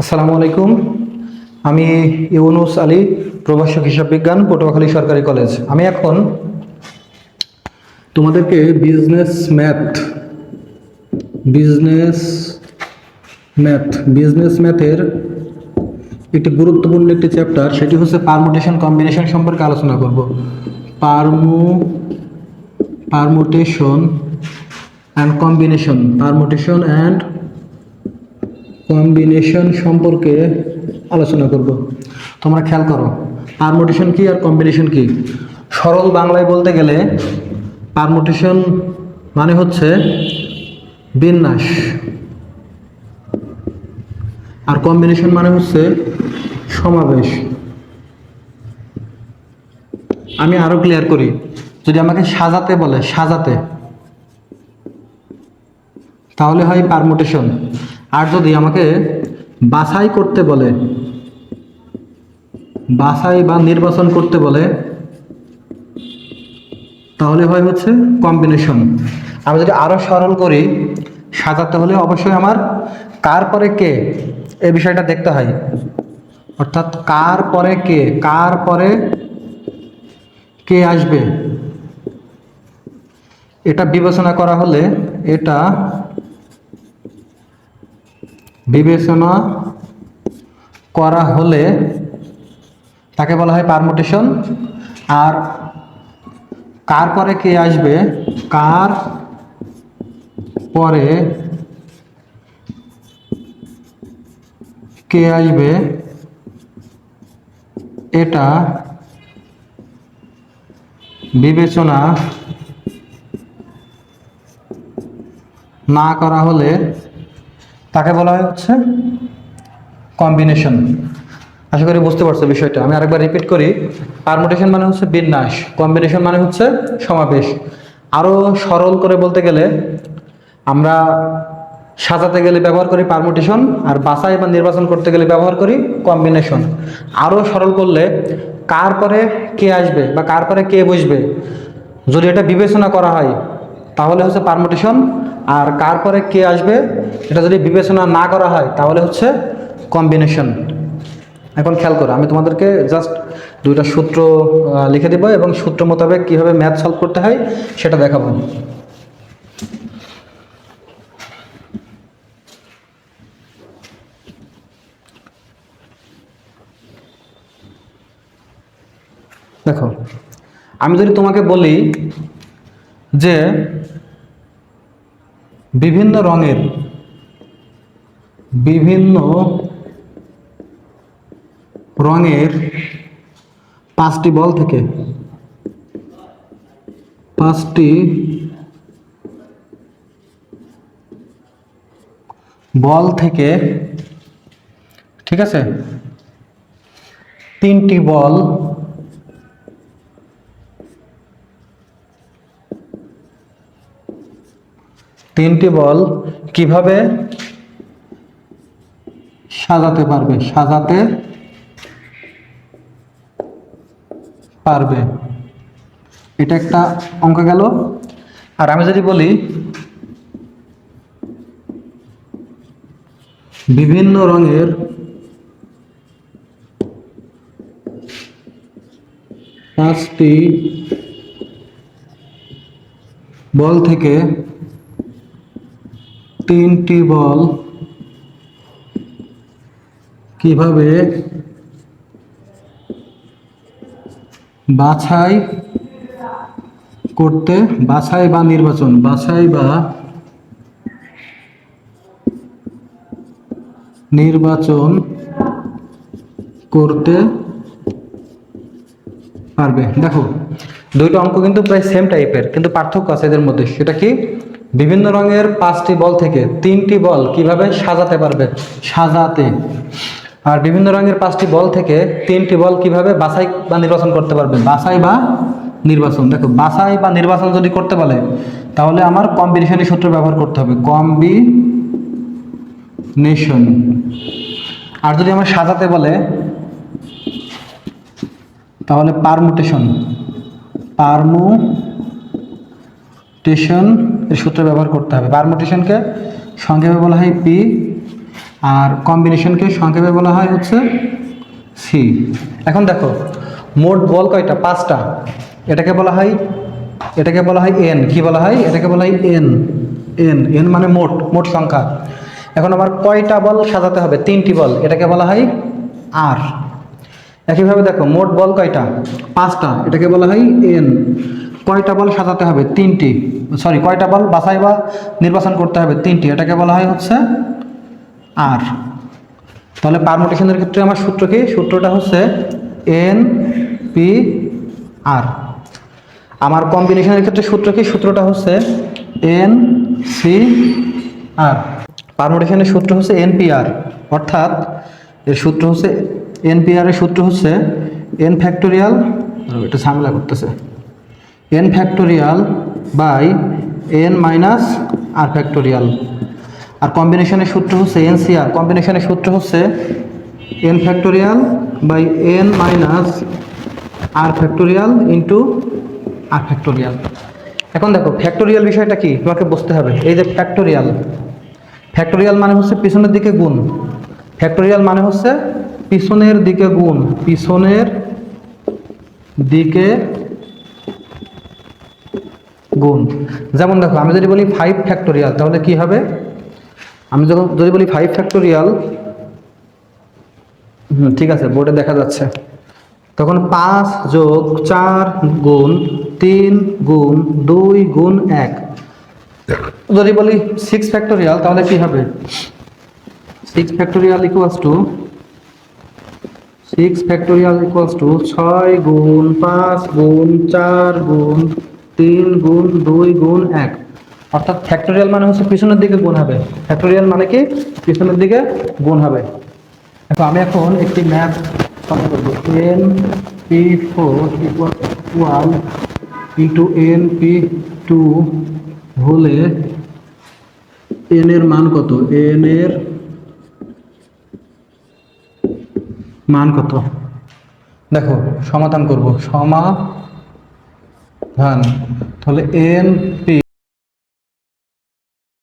আসসালামু আলাইকুম। আমি ইউনুস আলী, প্রভাষক হিসাব বিজ্ঞান, পটুয়াখালী সরকারি কলেজ। আমি এখন তোমাদেরকে business math business math business ম্যাথের একটি গুরুত্বপূর্ণ একটি চ্যাপ্টার সেটি হচ্ছে পারমুটেশন কম্বিনেশন সম্পর্কে আলোচনা করব। পারমু permutation and combination permutation and combination সম্পর্কে আলোচনা করব। তোমরা খেয়াল করো পারমুটেশন কি আর কম্বিনেশন কি? সরল বাংলায় বলতে গেলে পারমুটেশন মানে হচ্ছে বিন্যাস। আর কম্বিনেশন মানে হচ্ছে সমাবেশ। আমি আরও ক্লিয়ার করি, যদি আমাকে সাজাতে বলে, সাজাতে, তাহলে হয় পারমুটেশন আর যদি আমাকে বাছাই করতে বলে, বাছাই বা নির্বাচন করতে বলে, তাহলে হয় হচ্ছে কম্বিনেশন আমি যদি আরও সরল করি, সাজাতে হলে অবশ্যই আমার কার পরে কে এ বিষয়টা দেখতে হয়। অর্থাৎ কার পরে কে, কার পরে কে আসবে, এটা বিবেচনা করা হলে এটা বিবেচনা করা হলে তাকে বলা হয় পারমুটেশন আর কার পরে কে আসবে? কার পরে কে আসবে? এটা বিবেচনা না করা হলে তাকে বলা হয় হচ্ছে কম্বিনেশন আশা করি বুঝতে পারছ বিষয়টা। আমি আরেকবার রিপিট করি। পারমুটেশন মানে হচ্ছে বিন্যাস। কম্বিনেশন মানে হচ্ছে সমাবেশ। আরও সরল করে বলতে গেলে, আমরা সাজাতে গেলে ব্যবহার করি পারমুটেশন আর বাছাই বা নির্বাচন করতে গেলে ব্যবহার করি কম্বিনেশন আরও সরল করলে, কার পরে কে আসবে বা কার পরে কে বসবে, যদি এটা বিবেচনা করা হয়, তাহলে হচ্ছে পারমুটেশন আর কার পরে কে আসবে, এটা যদি বিবেচনা না করা হয়, তাহলে হচ্ছে কম্বিনেশন এখন খেয়াল করো, আমি তোমাদেরকে জাস্ট দুইটা সূত্র লিখে দেবো এবং সূত্র মোতাবেক কীভাবে ম্যাথ সলভ করতে হয়, সেটা দেখাবো। দেখো, আমি যদি তোমাকে বলি যে বিভিন্ন রঙের বিভিন্ন রঙের পাঁচটি বল থেকে। পাঁচটি বল থেকে ঠিক আছে? তিনটি বল তিনটি বল কীভাবে সাজাতে পারবে? সাজাতে পারবে। এটা একটা অঙ্ক গেল। আর আমি যদি বলি, বিভিন্ন রঙের পাঁচটি বল থেকে তিনটি বল। কীভাবে? বাছাই করতে, বাছাই বা নির্বাচন, বাছাই বা নির্বাচন করতে পারবে। দেখো, দুইটা অঙ্ক কিন্তু প্রায় সেম টাইপের কিন্তু পার্থক্য আছে এদের মধ্যে। সেটা কি? বিভিন্ন রঙের পাঁচটি বল থেকে তিনটি বল কীভাবে সাজাতে পারবে? সাজাতে। আর বিভিন্ন রঙের পাঁচটি বল থেকে তিনটি বল কীভাবে বাছাই বা নির্বাচন করতে পারবে? বাছাই বা নির্বাচন। দেখো, বাছাই বা নির্বাচন যদি করতে বলে, তাহলে আমার কম্বিনেশনের সূত্র ব্যবহার করতে হবে। কম্বিনেশন। আর যদি আমার সাজাতে বলে, তাহলে পারমুটেশন। পারমুটেশন এর সূত্র ব্যবহার করতে হবে। পারমুটেশনকে সংক্ষেপে বলা হয় পি আর কম্বিনেশনকে সংক্ষেপে বলা হয় হচ্ছে সি এখন দেখো, মোট বল কয়টা? পাঁচটা। এটাকে বলা হয়, এটাকে বলা হয় এন কি বলা হয়? এটাকে বলা হয় এন এন এন মানে মোট মোট সংখ্যা। এখন আমার কয়টা বল সাজাতে হবে? তিনটি বল। এটাকে বলা হয় আর একইভাবে দেখো, মোট বল কয়টা? পাঁচটা। এটাকে বলা হয় এন। কয়টা বল সাজাতে হবে? তিনটি। সরি, কয়টা বল বাছাই বা নির্বাচন করতে হবে? তিনটি। এটাকে বলা হয় হচ্ছে আর। তাহলে পারমোটেশনের ক্ষেত্রে আমার সূত্র কি? সূত্রটা হচ্ছে এন, পি, আর। আমার কম্বিনেশনের ক্ষেত্রে সূত্র কি? সূত্রটা হচ্ছে এন, সি, আর। পারমোটেশনের সূত্র হচ্ছে এনপিআর অর্থাৎ এর সূত্র হচ্ছে এনপিআর এর সূত্র হচ্ছে এন ফ্যাক্টোরিয়াল এটা ঝামেলা করতেছে। N factorial by N minus R factorial আর কম্বিনেশনের সূত্র হচ্ছে এনসিআর কম্বিনেশনের সূত্র হচ্ছে N factorial by N minus R factorial into R factorial এখন দেখো ফ্যাক্টোরিয়াল বিষয়টা কি? তোমাকে বুঝতে হবে। এই যে ফ্যাক্টোরিয়াল ফ্যাক্টোরিয়াল মানে হচ্ছে পিছনের দিকে গুণ। ফ্যাক্টোরিয়াল মানে হচ্ছে পিছনের দিকে গুণ, পিছনের দিকে গুণ। যেমন দেখো, আমি যদি বলি ফাইভ ফ্যাক্টোরিয়াল তাহলে কি হবে? আমি যখন, যদি বলি ফাইভ ফ্যাক্টোরিয়াল হুম, ঠিক আছে, বোর্ডে দেখা যাচ্ছে। তখন পাঁচ যোগ চার গুণ তিন গুণ দুই গুণ এক। যদি বলি সিক্স ফ্যাক্টোরিয়াল তাহলে কি হবে? Six factorial equals to six factorial equals to ছয় গুণ পাঁচ গুণ চার গুণ তিন গুণ দুই গুণ এক। অর্থাৎ ফ্যাক্টোরিয়াল মানে হচ্ছে পিছনের দিকে গুণ হবে। ফ্যাক্টোরিয়াল মানে কি? পিছনের দিকে গুণ হবে। এখন আমি এখন একটি ম্যাথ সলভ করব। N P four equal one into N P two হলে এন এর মান কত? এন এর মান কত? দেখো সমাধান করব। সমাধান তাহলে এন পি